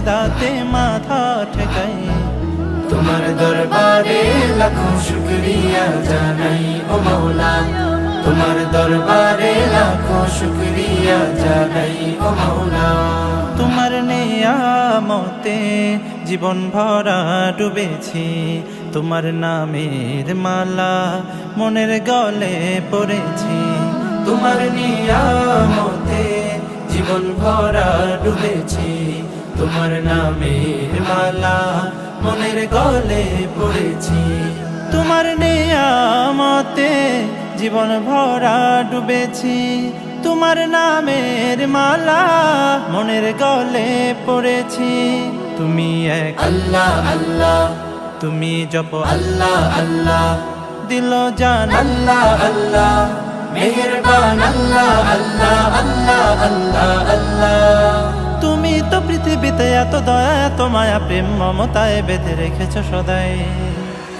সিজদাতে মাথা ঠেকাই। তোমার দরবারে লাখো শুকরিয়া জানাই ও মৌলা তোমার দরবারে লাখো শুকরিয়া জানাই ও মৌলা তোমার নেয়ামতে জীবন ভরা ডুবেছি তোমার নামের মালা মনের গলে পড়েছি। তোমার নিয়ামতে জীবন ভরা ডুবেছি তোমার নামের মালা মনের গলে পড়েছি। তোমার নেয়ামতে জীবন ভরা ডুবেছি। তোমার নামের মালা মনের গলে পড়েছি। তুমি এক আল্লাহ আল্লাহ। তুমি জপ আল্লাহ আল্লাহ। দিল জান আল্লাহ আল্লাহ। মেহেরবান আল্লাহ আল্লাহ আল্লাহ আল্লাহ। পৃথিবীতে এত দয়া এত মায়া প্রেম মমতায় বেঁধে রেখেছ সদাই।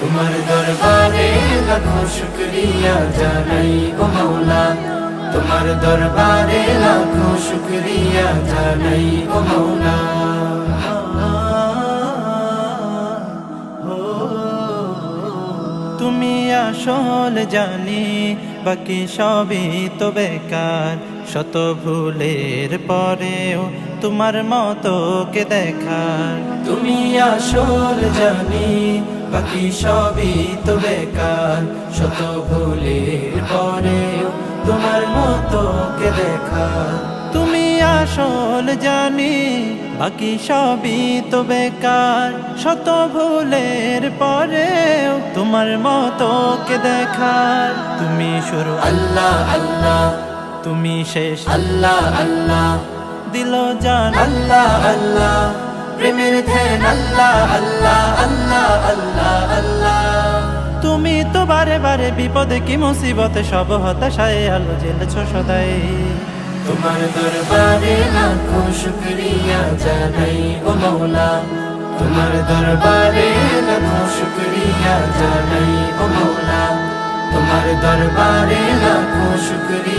তোমার দরবারে লাখো শুকরিয়া জানাই ও মৌলা তোমার দরবারে লাখো শুকরিয়া জানাই ও মৌলা তুমি আসল জানি বাকি সবই তো বেকার। শত ভুলের পরেও তোমার মতো কে দেখার। তুমি আসল জানি বাকি সবই তো বেকার। শত ভুলের পরেও তোমার মতো কে দেখা তুমি আসল জানি বাকি সবই তো বেকার। শত ভুলের পরেও তোমার মতো কে দেখার। তুমি শুরু আল্লাহ আল্লাহ। তুমি শেষ। আল্লাহ আল্লাহ। দিল জান। আল্লাহ আল্লাহ প্রেমের ধ্যান। আল্লাহ আল্লাহ আল্লাহ আল্লাহ আল্লাহ। তুমি তো বারে বারে বিপদে কি মুসিবতে সব হতাশায় আলো জ্বেলেছ সদাই। তোমার দরবারে লাখো শুকরিয়া জানাই ও মৌলা। তোমার দরবারে লাখো শুকরিয়া জানাই ও মৌলা। তোমার দরবারে লাখো শুকরিয়া